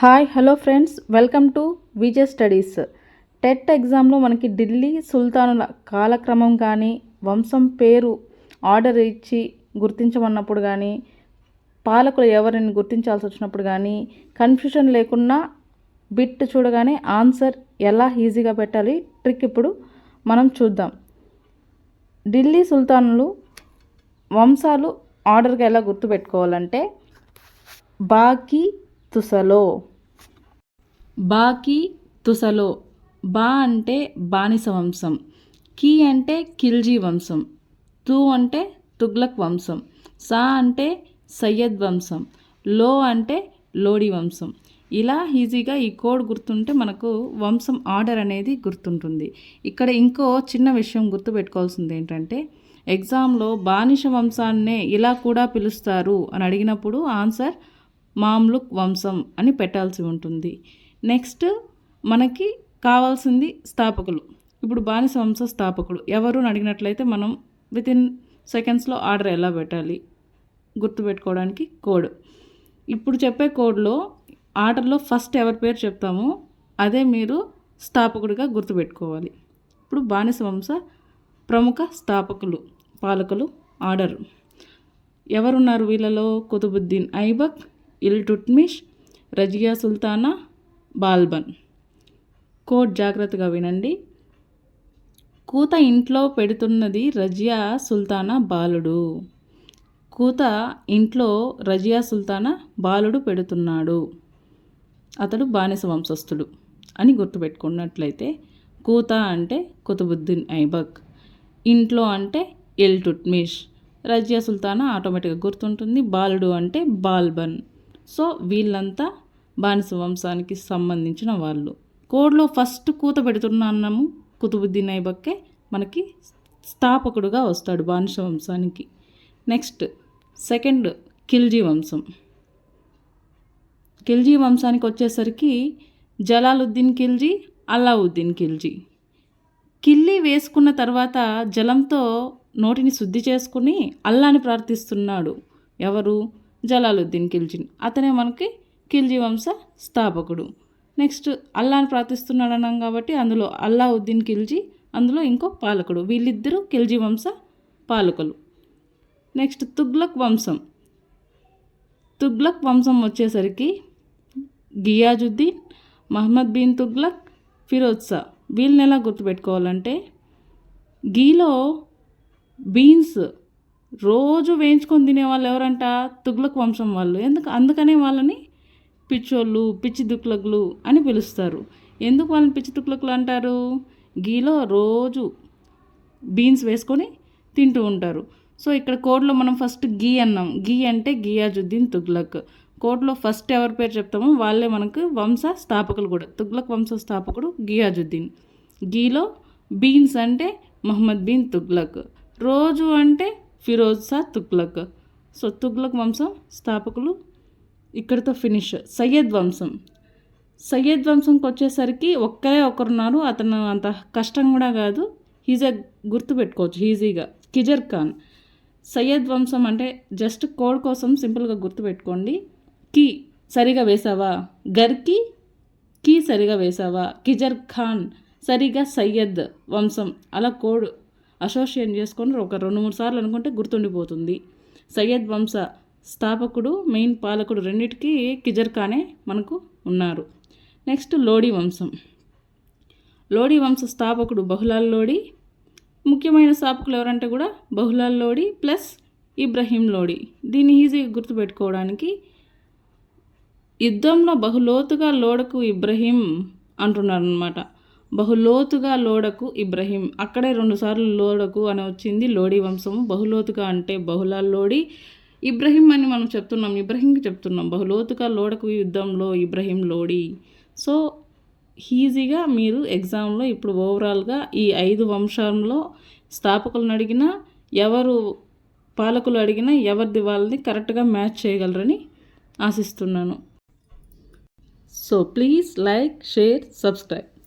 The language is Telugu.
Hi hello friends. Welcome to VJ studies. TET ఎగ్జామ్లో మనకి ఢిల్లీ సుల్తానుల కాలక్రమం కానీ వంశం పేరు ఆర్డర్ ఇచ్చి గుర్తించమన్నప్పుడు కానీ పాలకులు ఎవరిని గుర్తించాల్సి వచ్చినప్పుడు కానీ కన్ఫ్యూషన్ లేకుండా బిట్ చూడగానే ఆన్సర్ ఎలా ఈజీగా పెట్టాలి ట్రిక్ ఇప్పుడు మనం చూద్దాం. ఢిల్లీ సుల్తానులు వంశాలు ఆర్డర్గా ఎలా గుర్తుపెట్టుకోవాలంటే బాకీ తుసలో. బాకి తుసలో. బా అంటే బానిస వంశం. కీ అంటే ఖిల్జీ వంశం. తు అంటే తుగ్లక్ వంశం. సా అంటే సయ్యద్ వంశం. లో అంటే లోడి వంశం. ఇలా ఈజీగా ఈ కోడ్ గుర్తుంటే మనకు వంశం ఆర్డర్ అనేది గుర్తుంటుంది. ఇక్కడ ఇంకో చిన్న విషయం గుర్తుపెట్టుకోవాల్సింది ఏంటంటే ఎగ్జామ్లో బానిస వంశాన్నే ఇలా కూడా పిలుస్తారు అని అడిగినప్పుడు ఆన్సర్ మామ్లుక్ వంశం అని పెట్టాల్సి ఉంటుంది. నెక్స్ట్ మనకి కావాల్సింది స్థాపకులు. ఇప్పుడు బానిస వంశ స్థాపకుడు. ఎవరు అడిగినట్లయితే మనం విత్ ఇన్ సెకండ్స్లో ఆర్డర్ ఎలా పెట్టాలి? గుర్తుపెట్టుకోవడానికి కోడ్ ఇప్పుడు చెప్పే కోడ్లో ఆర్డర్లో ఫస్ట్ ఎవరి పేరు చెప్తామో అదే మీరు స్థాపకుడిగా గుర్తుపెట్టుకోవాలి ఇప్పుడు బానిస వంశ ప్రముఖ స్థాపకులు పాలకులు ఆర్డర్ ఎవరున్నారు వీళ్ళలో? కుతుబుద్దీన్ ఐబక్ ఇల్టుట్మిష్ రజియా సుల్తానా బాల్బన్. కోట్ జాగ్రత్తగా వినండి. కూత ఇంట్లో పెడుతున్నది రజియా సుల్తానా బాలుడు. కూత ఇంట్లో రజియా సుల్తానా బాలుడు పెడుతున్నాడు. అతడు బానిస వంశస్థుడు అని గుర్తుపెట్టుకున్నట్లయితే కూత అంటే కుతుబుద్దీన్ ఐబక్ ఇంట్లో అంటే ఎల్ టుట్మిష్ రజియా సుల్తానా ఆటోమేటిక్గా గుర్తుంటుంది బాలుడు అంటే బాల్బన్. సో వీళ్ళంతా బానిస వంశానికి సంబంధించిన వాళ్ళు. కోడ్లో ఫస్ట్ కూత పెడుతున్న అన్నము కుతుబుద్దీన్ ఐబక్కే మనకి స్థాపకుడుగా వస్తాడు బానిస వంశానికి నెక్స్ట్ సెకండ్ ఖిల్జీ వంశం. ఖిల్జీ వంశానికి వచ్చేసరికి జలాలుద్దీన్ ఖిల్జీ అల్లావుద్దీన్ ఖిల్జీ. కిల్లి వేసుకున్న తర్వాత జలంతో నోటిని శుద్ధి చేసుకుని అల్లాని ప్రార్థిస్తున్నాడు. ఎవరు? జలాలుద్దీన్ ఖిల్జీ. అతనే మనకి ఖిల్జీ వంశ స్థాపకుడు. నెక్స్ట్ అల్లాని ప్రార్థిస్తున్నాడు అన్నాం కాబట్టి అందులో అల్లావుద్దీన్ ఖిల్జీ అందులో ఇంకో పాలకుడు. వీళ్ళిద్దరూ ఖిల్జీ వంశ పాలకులు. నెక్స్ట్ తుగ్లక్ వంశం. తుగ్లక్ వంశం వచ్చేసరికి గియాజుద్దీన్ మహమ్మద్ బిన్ తుగ్లక్ ఫిరోజ్ షా. వీళ్ళని ఎలా గుర్తుపెట్టుకోవాలంటే గీలో బీన్స్ రోజు వేయించుకొని తినే వాళ్ళు ఎవరంట? తుగ్లక్ వంశం వాళ్ళు. ఎందుకు అందుకనే వాళ్ళని పిచ్చోళ్ళు పిచ్చి దుక్లకులు అని పిలుస్తారు. ఎందుకు వాళ్ళని పిచ్చి తుక్లకులు అంటారు? గీలో రోజు బీన్స్ వేసుకొని తింటూ ఉంటారు. సో ఇక్కడ కోడ్లో మనం ఫస్ట్ గీ అన్నాం. గీ అంటే గియాజుద్దీన్ తుగ్లక్. కోడ్లో ఫస్ట్ ఎవరి పేరు చెప్తామో వాళ్ళే మనకు వంశ స్థాపకులు కూడా. తుగ్లక్ వంశ స్థాపకుడు గియాజుద్దీన్. గీలో బీన్స్ అంటే మహమ్మద్ బీన్ తుగ్లక్. రోజు అంటే ఫిరోజ్ షా తుగ్లక్. సో తుగ్లక్ వంశం స్థాపకులు ఇక్కడితో ఫినిష్ సయ్యద్ వంశం. సయ్యద్ వంశంకి వచ్చేసరికి ఒక్కరే ఒకరున్నారు అతను అంత కష్టం కూడా కాదు. ఈజీగా గుర్తుపెట్టుకోవచ్చు ఈజీగా కిజర్ ఖాన్. సయ్యద్ వంశం అంటే జస్ట్ కోడ్ కోసం సింపుల్గా గుర్తుపెట్టుకోండి. కీ సరిగా వేసావా గర్కి కీ సరిగా వేసావా కిజర్ ఖాన్ సరిగా సయ్యద్ వంశం. అలా కోడ్ అసోసియేట్ చేసుకొని ఒక రెండు మూడు సార్లు అనుకుంటే గుర్తుండిపోతుంది. సయ్యద్ వంశ స్థాపకుడు మెయిన్ పాలకుడు రెండింటికి కిజర్ ఖానే మనకు ఉన్నారు. నెక్స్ట్ లోడీ వంశం. లోడీ వంశ స్థాపకుడు బహులాల్ లోడి. ముఖ్యమైన స్థాపకులు ఎవరంటే కూడా బహులాల్ లోడి ప్లస్ ఇబ్రహీం లోడి. దీన్ని ఈజీగా గుర్తుపెట్టుకోవడానికి యుద్ధంలో బహులోతుగా లోడకు ఇబ్రహీం అంటున్నారనమాట బహులోతుగా లోడకు ఇబ్రహీం. అక్కడే రెండుసార్లు లోడకు అని వచ్చింది లోడీ వంశము. బహులోతుగా అంటే బహుళ లోడి. ఇబ్రహీం అని మనం చెప్తున్నాం ఇబ్రహీంకి చెప్తున్నాం. బహులోతుగా లోడకు యుద్ధంలో ఇబ్రహీం లోడి. సో ఈజీగా మీరు ఎగ్జామ్లో ఇప్పుడు ఓవరాల్గా ఈ ఐదు వంశంలో స్థాపకులను అడిగినా ఎవరు పాలకులు అడిగినా ఎవరిది వాళ్ళని కరెక్ట్గా మ్యాచ్ చేయగలరని ఆశిస్తున్నాను. So please like share subscribe.